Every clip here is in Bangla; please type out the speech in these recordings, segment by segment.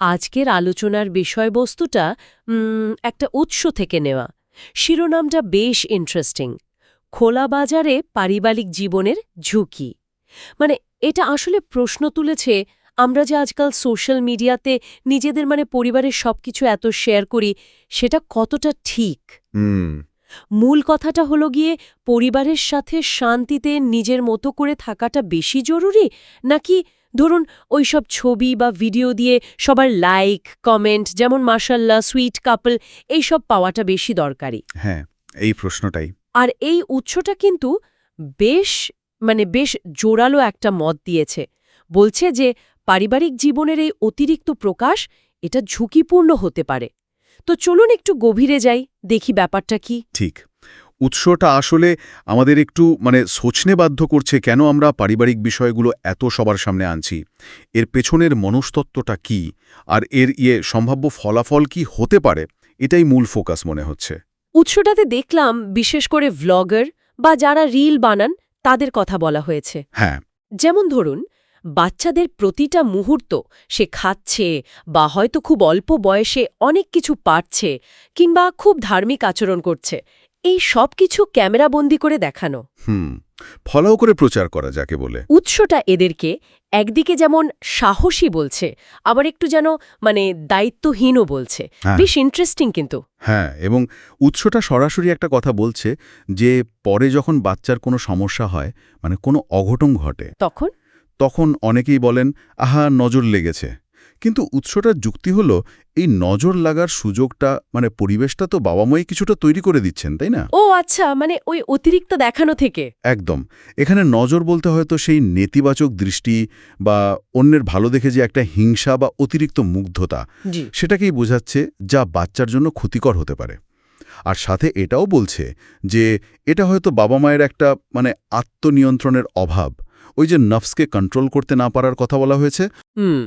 আজকের আলোচনার বিষয়বস্তুটা একটা উৎস থেকে নেওয়া। শিরোনামটা বেশ ইন্টারেস্টিং খোলা বাজারে পারিবারিক জীবনের ঝুঁকি। মানে এটা আসলে প্রশ্ন তুলেছে আমরা যে আজকাল সোশ্যাল মিডিয়াতে নিজেদের মানে পরিবারের সবকিছু এত শেয়ার করি সেটা কতটা ঠিক? হুম। মূল কথাটা হলো গিয়ে পরিবারের সাথে শান্তিতে নিজের মতো করে থাকাটা বেশি জরুরি নাকি ধরুন ওইসব ছবি বা ভিডিও দিয়ে সবার লাইক কমেন্ট যেমন মার্শাল্লাহ সুইট কাপল এইসব পাওয়াটা বেশি দরকারি। হ্যাঁ এই প্রশ্নটাই। আর এই উৎসটা কিন্তু বেশ মানে বেশ জোরালো একটা মত দিয়েছে। বলছে যে পারিবারিক জীবনের এই অতিরিক্ত প্রকাশ এটা ঝুঁকিপূর্ণ হতে পারে। তো চলুন একটু গভীরে যাই দেখি ব্যাপারটা কি। ঠিক। উৎসটা আসলে আমাদের একটু মানে সোচনে বাধ্য করছে কেন আমরা পারিবারিক বিষয়গুলো এত সবার সামনে আনছি। এর পেছনের মনস্তত্ত্বটা কি? আর এর ইয়ে সম্ভাব্য ফলাফল কি হতে পারে? এটাই মূল ফোকাস মনে হচ্ছে। উৎসটাতে দেখলাম বিশেষ করে ভ্লগার বা যারা রিল বানান তাদের কথা বলা হয়েছে। হ্যাঁ। যেমন ধরুন বাচ্চাদের প্রতিটা মুহূর্ত সে খাচ্ছে বা হয়তো খুব অল্প বয়সে অনেক কিছু পারছে কিংবা খুব ধার্মিক আচরণ করছে। এই সব কিছু ক্যামেরাবন্দি করে দেখানো। হুম ফলাও করে প্রচার করা যাকে বলে। উৎসটা এদেরকে একদিকে যেমন সাহসী বলছে আবার একটু যেন মানে দায়িত্বহীনও বলছে। হ্যাঁ। বেশ ইন্টারেস্টিং কিন্তু। হ্যাঁ এবং উৎসটা সরাসরি একটা কথা বলছে যে পরে যখন বাচ্চার কোনো সমস্যা হয় মানে কোনো অঘটন ঘটে তখন? তখন অনেকেই বলেন আহা নজর লেগেছে। কিন্তু উৎসটার যুক্তি হল এই নজর লাগার সুযোগটা মানে পরিবেশটা তো বাবা মাই কিছুটা তৈরি করে দিচ্ছেন তাই না? ও আচ্ছা মানে ওই অতিরিক্ত দেখানো থেকে। একদম। এখানে নজর বলতে হয়তো সেই নেতিবাচক দৃষ্টি বা অন্যের ভালো দেখে যে একটা হিংসা বা অতিরিক্ত মুগ্ধতা সেটাকেই বোঝাচ্ছে যা বাচ্চার জন্য ক্ষতিকর হতে পারে। আর সাথে এটাও বলছে যে এটা হয়তো বাবা মায়ের একটা মানে আত্মনিয়ন্ত্রণের অভাব। ওই যে নফসকে কন্ট্রোল করতে না পারার কথা বলা হয়েছে। হুম।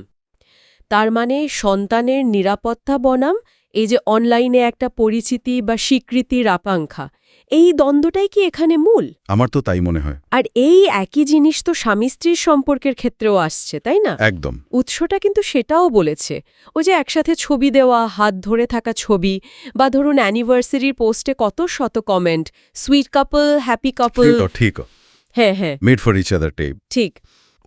তার মানে সন্তানের নিরাপত্তা বনাম এই যে অনলাইনে একটা পরিচিতি বা স্বীকৃতির আকাঙ্ক্ষা এই দ্বন্দ্বটাই কি এখানে মূল? আমার তো তাই মনে হয়। আর এই একই জিনিস তো স্বামী স্ত্রীর সম্পর্কের ক্ষেত্রেও আসছে তাই না? একদম। উৎসটা কিন্তু সেটাও বলেছে। ও যে একসাথে ছবি দেওয়া হাত ধরে থাকা ছবি বা ধরুন অ্যানিভার্সারির পোস্টে কত শত comment sweet couple happy couple ঠিক হ্যাঁ হ্যাঁ। মেড ফর ইচ আদার টেপ ঠিক।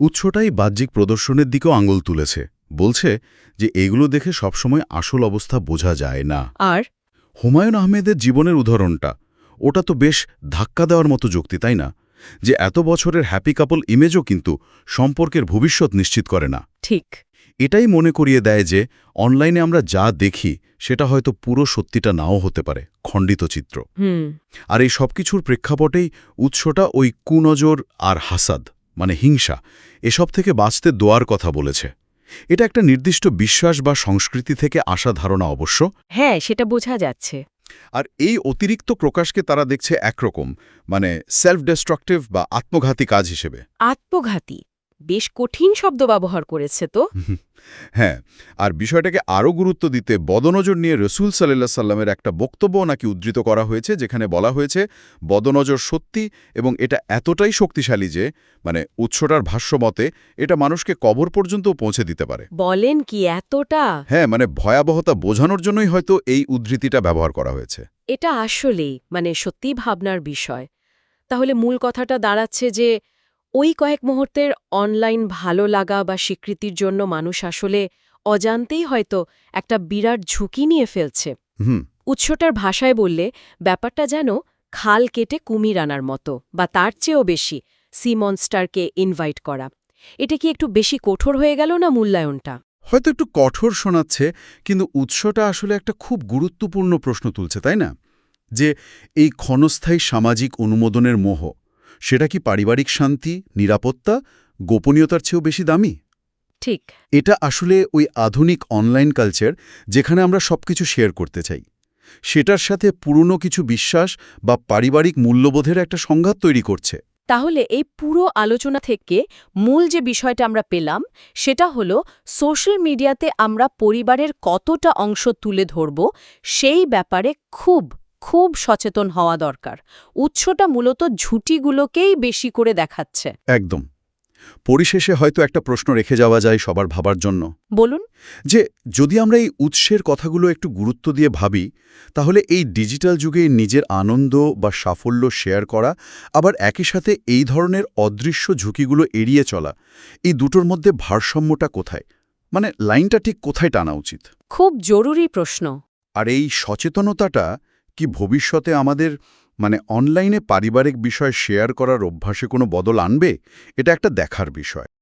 উৎসটাই বাহ্যিক প্রদর্শনের দিকেও আঙুল তুলেছে। বলছে যে এগুলো দেখে সবসময় আসল অবস্থা বোঝা যায় না। আর? হুমায়ুন আহমেদের জীবনের উদাহরণটা ওটা তো বেশ ধাক্কা দেওয়ার মতো যুক্তি তাই না? যে এত বছরের হ্যাপি কাপল ইমেজও কিন্তু সম্পর্কের ভবিষ্যৎ নিশ্চিত করে না। ঠিক। এটাই মনে করিয়ে দেয় যে অনলাইনে আমরা যা দেখি সেটা হয়তো পুরো সত্যিটা নাও হতে পারে খণ্ডিত চিত্র। আর এই সবকিছুর প্রেক্ষাপটেই উৎসটা ওই কুনজর আর হাসাদ মানে হিংসা এসব থেকে বাঁচতে দোয়ার কথা বলেছে। এটা একটা নির্দিষ্ট বিশ্বাস বা সংস্কৃতি থেকে আসা ধারণা অবশ্য। হ্যাঁ সেটা বোঝা যাচ্ছে। আর এই অতিরিক্ত প্রকাশকে তারা দেখছে একরকম মানে সেলফ ডেস্ট্রাকটিভ বা আত্মঘাতী কাজ হিসেবে। আত্মঘাতী। বেশ কঠিন শব্দ ব্যবহার করেছে তো। হ্যাঁ আর বিষয়টাকে আরও গুরুত্ব দিতে বদনজর নিয়ে রসুল সাল্লাহ সাল্লামের একটা বক্তব্য নাকি উদ্ধৃত করা হয়েছে যেখানে বলা হয়েছে বদনজর সত্যি এবং এটা এতটাই শক্তিশালী যে মানে উৎসটার ভাষ্যমতে এটা মানুষকে কবর পর্যন্তও পৌঁছে দিতে পারে। বলেন কি এতটা? হ্যাঁ মানে ভয়াবহতা বোঝানোর জন্যই হয়তো এই উদ্ধৃতিটা ব্যবহার করা হয়েছে। এটা আসলেই মানে সত্যি ভাবনার বিষয়। তাহলে মূল কথাটা দাঁড়াচ্ছে যে ওই কয়েক মুহূর্তের অনলাইন ভালো লাগা বা স্বীকৃতির জন্য মানুষ আসলে অজান্তেই হয়তো একটা বিরাট ঝুঁকি নিয়ে ফেলছে। উৎসটার ভাষায় বললে ব্যাপারটা যেন খাল কেটে কুমির আনার মতো বা তার চেয়েও বেশি সি মনস্টারকে ইনভাইট করা। এটা কি একটু বেশি কঠোর হয়ে গেল না মূল্যায়নটা? হয়তো একটু কঠোর শোনাচ্ছে কিন্তু উৎসটা আসলে একটা খুব গুরুত্বপূর্ণ প্রশ্ন তুলছে তাই না? যে এই ক্ষণস্থায়ী সামাজিক অনুমোদনের মোহ সেটা কি পারিবারিক শান্তি নিরাপত্তা গোপনীয়তার চেয়েও বেশি দামি? ঠিক। এটা আসলে ওই আধুনিক অনলাইন কালচার যেখানে আমরা সবকিছু শেয়ার করতে চাই। সেটার সাথে পুরনো কিছু বিশ্বাস বা পারিবারিক মূল্যবোধের একটা সংঘাত তৈরি করছে। তাহলে এই পুরো আলোচনা থেকে মূল যে বিষয়টা আমরা পেলাম সেটা হলো সোশ্যাল মিডিয়াতে আমরা পরিবারের কতটা অংশ তুলে ধরব সেই ব্যাপারে খুব খুব সচেতন হওয়া দরকার। উৎসটা মূলত ঝুঁটিগুলোকেই বেশি করে দেখাচ্ছে। একদম। পরিশেষে হয়তো একটা প্রশ্ন রেখে যাওয়া যায় সবার ভাবার জন্য। বলুন। যে যদি আমরা এই উৎসের কথাগুলো একটু গুরুত্ব দিয়ে ভাবি তাহলে এই ডিজিটাল যুগে নিজের আনন্দ বা সাফল্য শেয়ার করা আবার একই সাথে এই ধরনের অদৃশ্য ঝুঁকিগুলো এড়িয়ে চলা এই দুটোর মধ্যে ভারসাম্যটা কোথায়? মানে লাইনটা ঠিক কোথায় টানা উচিত? খুব জরুরি প্রশ্ন। আর এই সচেতনতাটা কি ভবিষ্যতে আমাদের মানে অনলাইনে পারিবারিক বিষয় শেয়ার করার অভ্যাসে কোনো বদল আনবে? এটা একটা দেখার বিষয়।